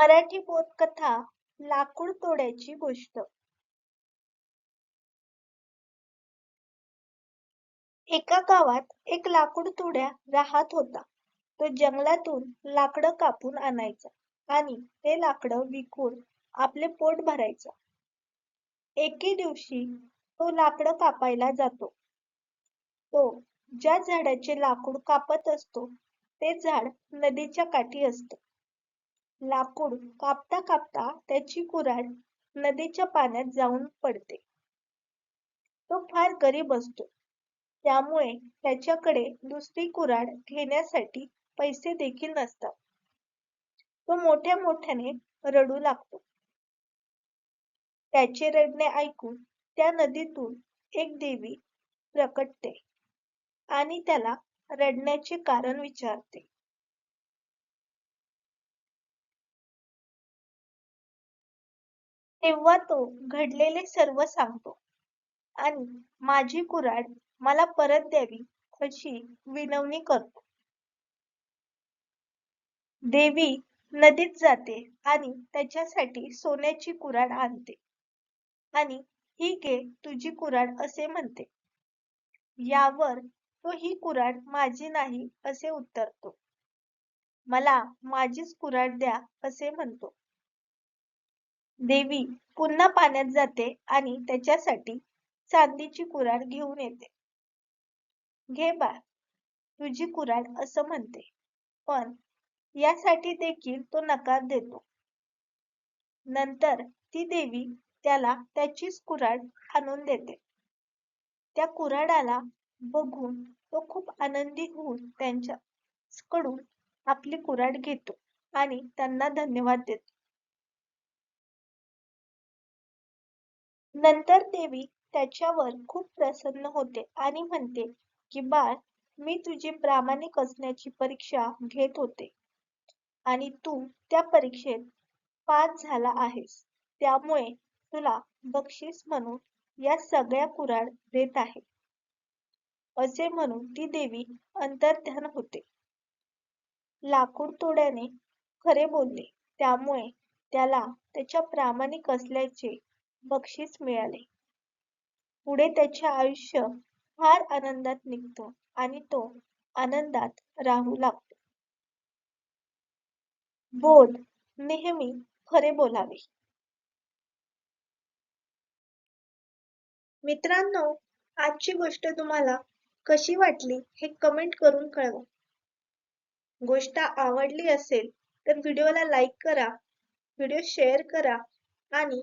मराठी बोधकथा लाकूड तोड्याची गोष्ट. एका गावात एक लाकूड तोड्या राहत होता. तो जंगलातून लाकडं कापून आणायचा आणि ते लाकडं विकून आपले पोट भरायचा. एके दिवशी तो लाकडं कापायला जातो. तो ज्या झाडाचे लाकूड कापत असतो ते झाड नदीच्या काठी असतं. लाकूड कापता कापता त्याची कुऱ्हाड नदीच्या पाण्यात जाऊन पडते. तो फार गरीब असतो. त्यामुळे त्याच्याकडे दुसरी कुऱ्हाड घेण्यासाठी पैसे देखील नसतात. तो मोठ्या मोठ्याने रडू लागतो. त्याचे रडणे ऐकून त्या नदीतून एक देवी प्रकटते आणि त्याला रडण्याचे कारण विचारते. तेव्हा तो घडलेले सर्व सांगतो. आणि माझी कुऱ्हाड मला परत द्यावी अशी विनवणी करतो. देवी नदीत जाते आणि त्याच्यासाठी सोन्याची कुऱ्हाड आणते. आणि ही घे तुझी कुऱ्हाड असे म्हणते. यावर तो ही कुऱ्हाड माझी नाही असे उत्तरतो. मला माझीच कुऱ्हाड द्या असे म्हणतो. देवी पुन्हा पाण्यात जाते आणि त्याच्यासाठी चांदीची कुऱ्हाड घेऊन येते. घे बाळ तुझी कुऱ्हाड असं म्हणते पण यासाठी देखील तो नकार देतो. नंतर ती देवी त्याला त्याचीच कुऱ्हाड आणून देते. त्या कुऱ्हाडाला बघून तो खूप आनंदी होऊन त्यांच्या कडून आपली कुऱ्हाड घेतो आणि त्यांना धन्यवाद देतो. नंतर देवी त्याच्यावर खूप प्रसन्न होते आणि म्हणते की बाळ मी तुझी प्रामाणिक असण्याची परीक्षा घेत होते आणि तू त्या परीक्षेत पास झाला आहेस. त्यामुळे तुला बक्षीस म्हणून या सगळ्या कुऱ्हाड देत आहे. असे म्हणून ती देवी अंतर्ध्यान होते. लाकूड तोड्याने खरे बोलले. त्यामुळे त्याला त्याच्या प्रामाणिक असल्याचे बक्षीस मिळाले. पुढे त्याचे आयुष्य फार आनंदात निघतो आणि तो आनंदात राहू लागतो. बोल नेहमी खरे बोलावे. मित्रांनो आजची गोष्ट तुम्हाला कशी वाटली हे कमेंट करून कळवा. गोष्ट आवडली असेल तर व्हिडिओला लाईक करा व्हिडिओ शेअर करा आणि